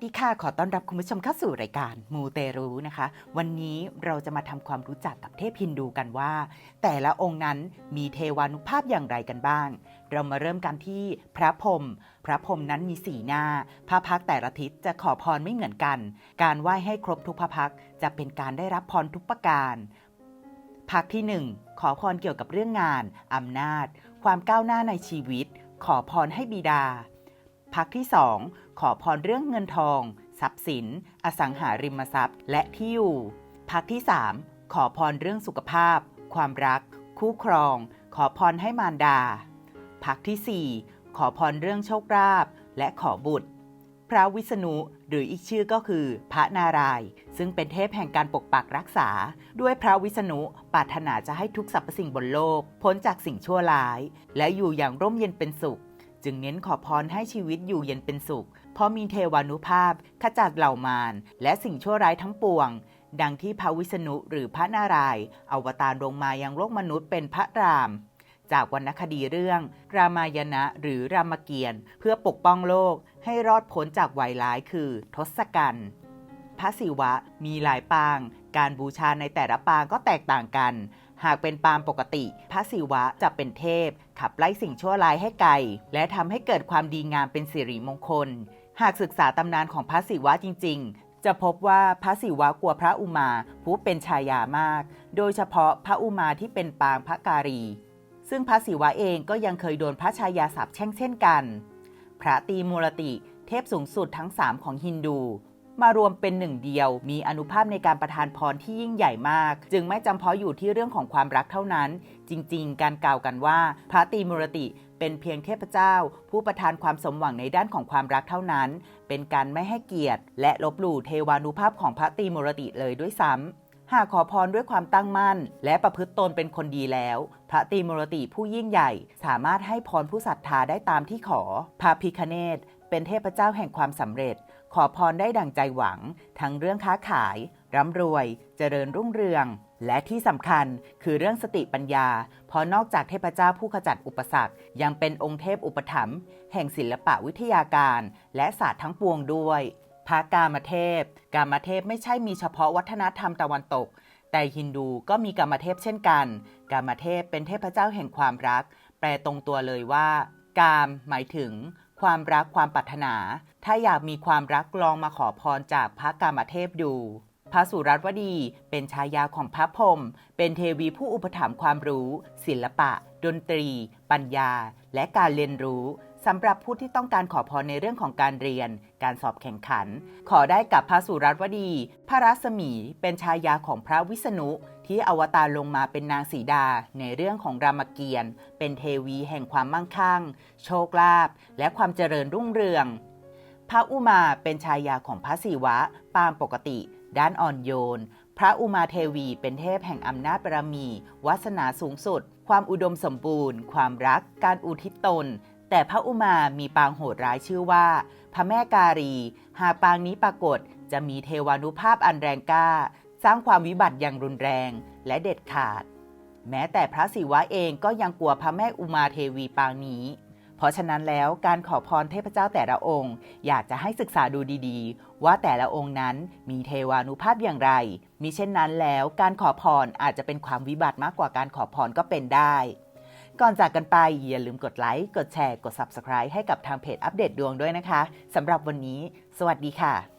สดีค่ะขอต้อนรับคุณผู้ชมเข้าสู่รายการมูเตรูนะคะ วันนี้เราจะมาทำความรู้จักกับเทพฮินดูกันว่า แต่ละองค์นั้นมีเทวานุภาพอย่างไรกันบ้าง เรามาเริ่มกันที่พระพรหมพระพรหมนั้นมีสีหน้าพระพักแต่ละทิศจะขอพรไม่เหมือนกัน การไหว้ให้ครบทุกพระพักจะเป็นการได้รับพรทุกประการพักที่ 1 ขอพรเกี่ยวกับเรื่องงานอำนาจ ความก้าวหน้าในชีวิต ขอพรให้บิดาพักที่ 2 ขอพรเรื่องเงินทอง ทรัพย์สิน อสังหาริมทรัพย์ และที่อยู่พักที่ 3 ขอพรเรื่องสุขภาพ ความรัก คู่ครอง ขอพรให้มารดาพักที่ 4 ขอพรเรื่องโชคลาภและขอบุตร พระวิษณุหรืออีกชื่อก็คือ พระนารายณ์ซึ่งเป็นเทพแห่งการปกปักรักษา ด้วยพระวิษณุปรารถนาจะให้ทุกสรรพสิ่งบนโลก พ้นจากสิ่งชั่วร้าย และอยู่อย่างร่มเย็นเป็นสุข จึงเน้นขอพรให้ชีวิตอยู่เย็นเป็นสุข เพราะมีเทวานุภาพขจัดเหล่ามารและสิ่งชั่วร้ายทั้งปวง ดังที่พระวิษณุหรือพระนารายณ์อวตารลงมายังโลกมนุษย์เป็นพระราม จากวรรณคดีเรื่อง รามายณะหรือรามเกียรติ์เพื่อปกป้องโลกให้รอดพ้นจากวัยร้ายคือทศกัณฐ์พระศิวะมีหลายปาง การบูชาในแต่ละปางก็แตกต่างกัน หากเป็นปางปกติ พระศิวะจะเป็นเทพ ขับไล่สิ่งชั่วร้ายให้ไกล และทำให้เกิดความดีงามเป็นสิริมงคล หากศึกษาตำนานของพระศิวะจริง ๆ จะพบว่าพระศิวะกลัวพระอุมาผู้เป็นชายามาก โดยเฉพาะพระอุมาที่เป็นปางพระการี ซึ่งพระศิวะเองก็ยังเคยโดนพระชายาสาปแช่งเช่นกัน พระตีมูลติเทพสูงสุดทั้ง3ของฮินดู มารวมเป็นหนึ่งเดียว มีอนุภาพในการประทานพรที่ยิ่งใหญ่มาก จึงไม่จำเพาะอยู่ที่เรื่องของความรักเท่านั้น จริง ๆ การกล่าวกันว่า พระตีมูรติเป็นเพียงเทพเจ้า ผู้ประทานความสมหวังในด้านของความรักเท่านั้น เป็นการไม่ให้เกียรติ และลบหลู่เทวานุภาพของพระตีมูรติเลยด้วยซ้ำหากขอพรด้วยความตั้งมั่น และประพฤติตนเป็นคนดีแล้ว พระตีมูรติผู้ยิ่งใหญ่ สามารถให้พรผู้ศรัทธาได้ตามที่ขอ พระพิคเนตเป็นเทพเจ้าแห่งความสำเร็จ ขอพรได้ดังใจหวัง ทั้งเรื่องค้าขาย ร่ำรวย เจริญรุ่งเรือง และที่สำคัญคือเรื่องสติปัญญา เพราะนอกจากเทพเจ้าผู้ขจัดอุปสรรค ยังเป็นองค์เทพอุปถัมภ์แห่งศิลปะวิทยาการ และศาสตร์ทั้งปวงด้วยพระกามเทพ กามเทพไม่ใช่มีเฉพาะวัฒนธรรมตะวันตก แต่ฮินดูก็มีกามเทพเช่นกัน กามเทพเป็นเทพเจ้าแห่งความรัก แปลตรงตัวเลยว่า กามหมายถึง ความรักความปรารถนา ถ้าอยากมีความรักลองมาขอพรจากพระกามเทพดู พระสุรัตวดี เป็นชายาของพระพรมเป็นเทวีผู้อุปถัมภ์ความรู้ ศิลปะ ดนตรี ปัญญา และการเรียนรู้สำหรับผู้ที่ต้องการขอพรในเรื่องของการเรียน การสอบแข่งขัน ขอได้กับพระสุรัตวดี พระรัศมี เป็นชายาของพระวิษณุ ที่อวตารลงมาเป็นนางสีดาในเรื่องของรามเกียรติ์เป็นเทวีแห่งความมั่งคั่ง โชคลาภและความเจริญรุ่งเรือง พระอุมาเป็นชายาของพระศิวะ ปางปกติ ด้านอ่อนโยน พระอุมาเทวีเป็นเทพแห่งอำนาจบารมี วาสนาสูงสุด ความอุดมสมบูรณ์ ความรัก การอุทิศตน แต่พระอุมามีปางโหดร้ายชื่อว่า พระแม่การีหากปางนี้ปรากฏจะมีเทวานุภาพอันแรงกล้า สร้างความวิบัติอย่างรุนแรงและเด็ดขาด แม้แต่พระศิวะเองก็ยังกลัวพระแม่อุมาเทวีปางนี้ เพราะฉะนั้นแล้วการขอพรเทพเจ้าแต่ละองค์ อยากจะให้ศึกษาดูดีๆ ว่าแต่ละองค์นั้นมีเทวานุภาพอย่างไรมิเช่นนั้นแล้วการขอพรอาจจะเป็นความวิบัติมากกว่าการขอพรก็เป็นได้ก่อนจากกันไปอย่าลืมกดไลค์ กดแชร์ กด Subscribe ให้กับทางเพจอัปเดตดวงด้วยนะคะ สำหรับวันนี้ สวัสดีค่ะ